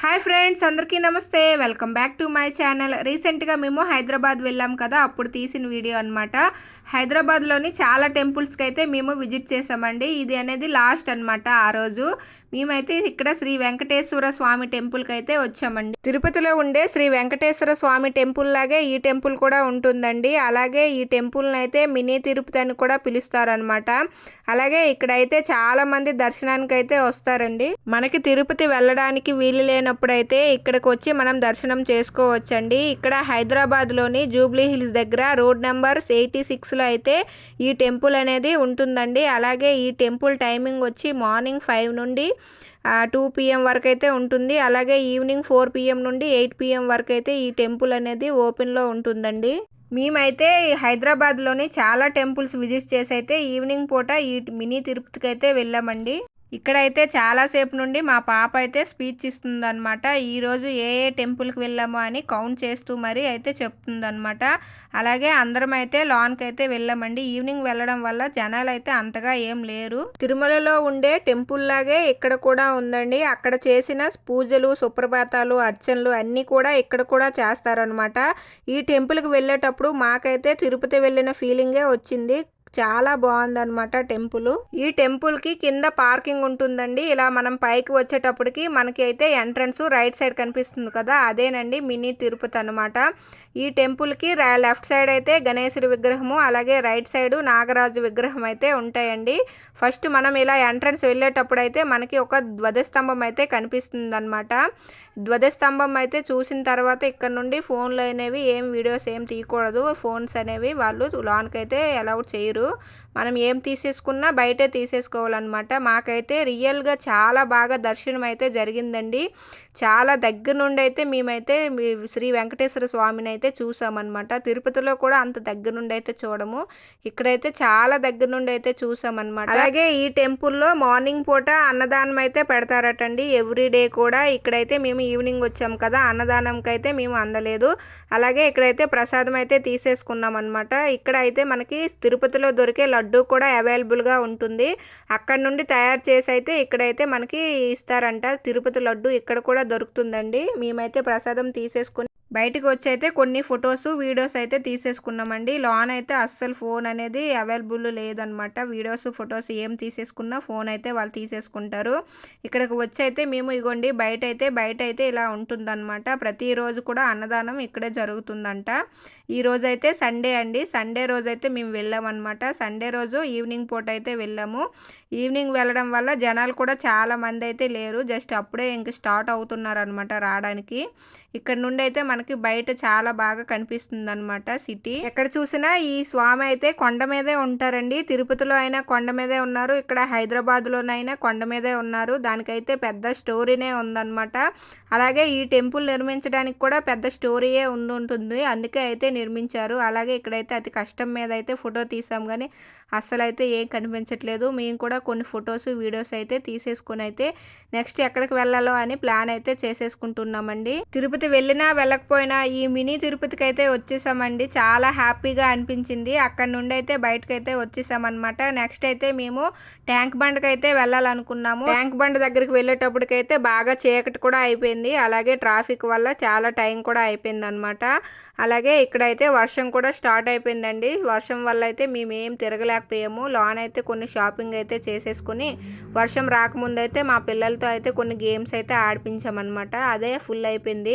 Hi friends అందరికీ నమస్తే. Welcome back to my channel. రీసెంట్గా మేము హైదరాబాద్ వెళ్ళాం కదా అప్పుడు తీసిన వీడియో అనమాట హైదరాబాద్లోని చాలా టెంపుల్స్కి అయితే మేము విజిట్ చేసామండి. ఇది అనేది లాస్ట్ అనమాట ఆ రోజు. మేమైతే ఇక్కడ శ్రీ వెంకటేశ్వర స్వామి టెంపుల్కి అయితే వచ్చామండి. తిరుపతిలో ఉండే శ్రీ వెంకటేశ్వర స్వామి టెంపుల్ లాగే ఈ టెంపుల్ కూడా ఉంటుందండి. అలాగే ఈ టెంపుల్ని అయితే మినీ తిరుపతి అని కూడా పిలుస్తారనమాట అలాగే ఇక్కడైతే చాలా మంది దర్శనానికి అయితే వస్తారండి. మనకి తిరుపతి వెళ్ళడానికి వీలు లేనప్పుడు అయితే ఇక్కడికి వచ్చి మనం దర్శనం చేసుకోవచ్చండి. ఇక్కడ హైదరాబాద్లోని జూబ్లీ హిల్స్ దగ్గర రోడ్ నెంబర్ ఎయిటీ సిక్స్లో అయితే ఈ టెంపుల్ అనేది ఉంటుందండి. అలాగే ఈ టెంపుల్ టైమింగ్ వచ్చి మార్నింగ్ ఫైవ్ నుండి టూ పిఎం వరకు అయితే ఉంటుంది. అలాగే ఈవినింగ్ ఫోర్ పిఎం నుండి ఎయిట్ పిఎం వరకు అయితే ఈ టెంపుల్ అనేది ఓపెన్లో ఉంటుందండి. మేమైతే హైదరాబాద్లోని చాలా టెంపుల్స్ విజిట్ చేసి అయితే ఈవినింగ్ పూట ఈ మినీ తిరుపతికి అయితే వెళ్ళామండి. ఇక్కడైతే చాలాసేపు నుండి మా పాప అయితే స్పీచ్ ఇస్తుందన్నమాట. ఈరోజు ఏ ఏ టెంపుల్కి వెళ్ళాము అని కౌంట్ చేస్తూ మరి అయితే చెప్తుందన్నమాట. అలాగే అందరం అయితే లాన్కి అయితే వెళ్ళామండి. ఈవినింగ్ వెళ్ళడం వల్ల జనాలు అయితే అంతగా ఏం లేరు. తిరుమలలో ఉండే టెంపుల్ లాగే ఇక్కడ కూడా ఉందండి. అక్కడ చేసిన పూజలు సుప్రభాతాలు అర్చనలు అన్నీ కూడా ఇక్కడ కూడా చేస్తారనమాట ఈ టెంపుల్కి వెళ్ళేటప్పుడు మాకైతే తిరుపతి వెళ్ళిన ఫీలింగే వచ్చింది. చాలా బాగుందనమాట టెంపుల్. ఈ టెంపుల్కి కింద పార్కింగ్ ఉంటుందండి. ఇలా మనం పైకి వచ్చేటప్పటికి మనకి అయితే ఎంట్రన్స్ రైట్ సైడ్ కనిపిస్తుంది కదా అదేనండి మినీ తిరుపతి అనమాట ఈ టెంపుల్కి లెఫ్ట్ సైడ్ అయితే గణేశుడి విగ్రహము అలాగే రైట్ సైడ్ నాగరాజు విగ్రహం అయితే ఉంటాయండి. ఫస్ట్ మనం ఇలా ఎంట్రన్స్ వెళ్ళేటప్పుడు అయితే మనకి ఒక ధ్వజస్తంభం అయితే కనిపిస్తుంది అనమాట ధ్వజస్తంభం అయితే చూసిన తర్వాత ఇక్కడ నుండి ఫోన్లు అనేవి ఏం వీడియోస్ ఏం తీయకూడదు. ఫోన్స్ అనేవి వాళ్ళు లోన్కి అయితే అలౌడ్ చేయరు. మనం ఏం తీసేసుకున్నా బయటే తీసేసుకోవాలన్నమాట. మాకైతే రియల్గా చాలా బాగా దర్శనం అయితే జరిగిందండి. చాలా దగ్గర నుండి అయితే మేమైతే శ్రీ వెంకటేశ్వర స్వామిని అయితే చూసామన్నమాట. తిరుపతిలో కూడా అంత దగ్గర నుండి అయితే చూడము. ఇక్కడైతే చాలా దగ్గర నుండి అయితే చూసామన్నమాట. అలాగే ఈ టెంపుల్లో మార్నింగ్ పూట అన్నదానం అయితే పెడతారటండి. ఎవ్రీ డే కూడా ఇక్కడైతే మేము ఈవినింగ్ వచ్చాం కదా అన్నదానంకి అయితే మేము అందలేదు. అలాగే ఇక్కడైతే ప్రసాదం అయితే తీసేసుకున్నాం అనమాట ఇక్కడ అయితే మనకి తిరుపతిలో దొరికే లడ్డు కూడా అవైలబుల్గా ఉంటుంది. అక్కడ నుండి తయారు చేసి అయితే ఇక్కడైతే మనకి ఇస్తారంట. తిరుపతి లడ్డు ఇక్కడ కూడా దొరుకుతుందండి. మేమైతే ప్రసాదం తీసేసుకుని బయటకు వచ్చి అయితే కొన్ని ఫొటోస్ వీడియోస్ అయితే తీసేసుకున్నామండి. లాన్ అయితే అస్సలు ఫోన్ అనేది అవైలబుల్ లేదనమాట. వీడియోస్ ఫొటోస్ ఏం తీసేసుకున్నా ఫోన్ అయితే వాళ్ళు తీసేసుకుంటారు. ఇక్కడికి వచ్చి అయితే మేము ఇగోండి బయట అయితే బయట అయితే ఇలా ఉంటుందన్నమాట ప్రతిరోజు కూడా అన్నదానం ఇక్కడే జరుగుతుందంట. ఈ రోజు అయితే సండే అండి. సండే రోజు అయితే మేము వెళ్ళామన్నమాట సండే రోజు ఈవినింగ్ పూట అయితే వెళ్ళాము. ఈవినింగ్ వెళ్ళడం వల్ల జనాలు కూడా చాలా మంది అయితే లేరు. జస్ట్ అప్పుడే ఇంక స్టార్ట్ అవుతున్నారు అనమాట రావడానికి. ఇక్కడ నుండి అయితే మనకి బయట చాలా బాగా కనిపిస్తుంది అనమాట సిటీ. ఎక్కడ చూసినా ఈ స్వామి అయితే కొండ మీదే ఉంటారండి. తిరుపతిలో అయినా కొండ మీదే ఉన్నారు. ఇక్కడ హైదరాబాద్లోనైనా కొండ మీదే ఉన్నారు. దానికైతే పెద్ద స్టోరీనే ఉందన్నమాట. అలాగే ఈ టెంపుల్ నిర్మించడానికి కూడా పెద్ద స్టోరీయే ఉండి ఉంటుంది. అందుకే అయితే నిర్మించారు. అలాగే ఇక్కడైతే అతి కష్టం మీద అయితే ఫోటో తీసాం. కానీ అస్సలు అయితే ఏం కనిపించట్లేదు. మేము కూడా కొన్ని ఫొటోస్ వీడియోస్ అయితే తీసేసుకుని అయితే నెక్స్ట్ ఎక్కడికి వెళ్ళాలో అని ప్లాన్ అయితే చేసేసుకుంటున్నామండి. తిరుపతి వెళ్ళినా వెళ్ళకపోయినా ఈ మినీ తిరుపతికి అయితే వచ్చేసామండి. చాలా హ్యాపీగా అనిపించింది. అక్కడ నుండి అయితే బయటకు అయితే వచ్చేసామన్నమాట. నెక్స్ట్ అయితే మేము ట్యాంక్ బండ్కి అయితే వెళ్ళాలనుకున్నాము. ట్యాంక్ బండ్ దగ్గరికి వెళ్ళేటప్పటికైతే బాగా చీకటి కూడా అయిపోయింది. అలాగే ట్రాఫిక్ వల్ల చాలా టైం కూడా అయిపోయింది అనమాట అలాగే ఇక్కడైతే వర్షం కూడా స్టార్ట్ అయిపోయిందండి. వర్షం వల్ల అయితే మేము ఏం తిరగలేకపోయాము. లోన్ అయితే కొన్ని షాపింగ్ అయితే చేసేసుకుని వర్షం రాకముందు అయితే మా పిల్లలతో అయితే కొన్ని గేమ్స్ అయితే ఆడిపించామన్నమాట. అదే ఫుల్ అయిపోయింది.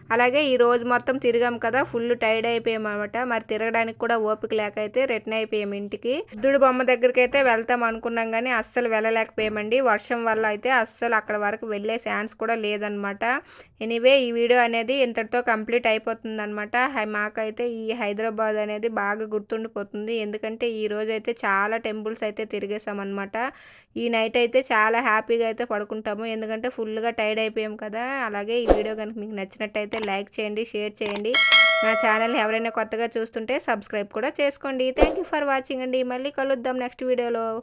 అలాగే ఈ రోజు మొత్తం తిరిగాం కదా ఫుల్ టైర్డ్ అయిపోయాం అనమాట మరి తిరగడానికి కూడా ఓపిక లేక అయితే రిటర్న్ అయిపోయాం ఇంటికి. బుద్ధుడు బొమ్మ దగ్గరికి అయితే వెళ్తాం అనుకున్నాం కానీ అస్సలు వెళ్ళలేకపోయామండి. వర్షం వల్ల అయితే అస్సలు అక్కడ వరకు వెళ్ళే ఛాన్స్ కూడా లేదనమాట ఎనీవే ఈ వీడియో అనేది ఇంతటితో కంప్లీట్ అయిపోతుంది అనమాట మాకైతే ఈ హైదరాబాద్ అనేది బాగా గుర్తుండిపోతుంది. ఎందుకంటే ఈ రోజు అయితే చాలా టెంపుల్స్ అయితే తిరిగేసామన్నమాట. ఈ నైట్ అయితే చాలా హ్యాపీగా అయితే పడుకుంటాము. ఎందుకంటే ఫుల్గా టైర్డ్ అయిపోయాం కదా. అలాగే ఈ వీడియో కనుక మీకు నచ్చినట్టయితే లైక్ చేయండి షేర్ చేయండి. నా ఛానల్ ఎవరైనా కొత్తగా చూస్తుంటే సబ్స్క్రైబ్ కూడా చేసుకోండి. థ్యాంక్ యూ ఫర్ వాచింగ్ అండి. మళ్ళీ కలుద్దాం నెక్స్ట్ వీడియోలో.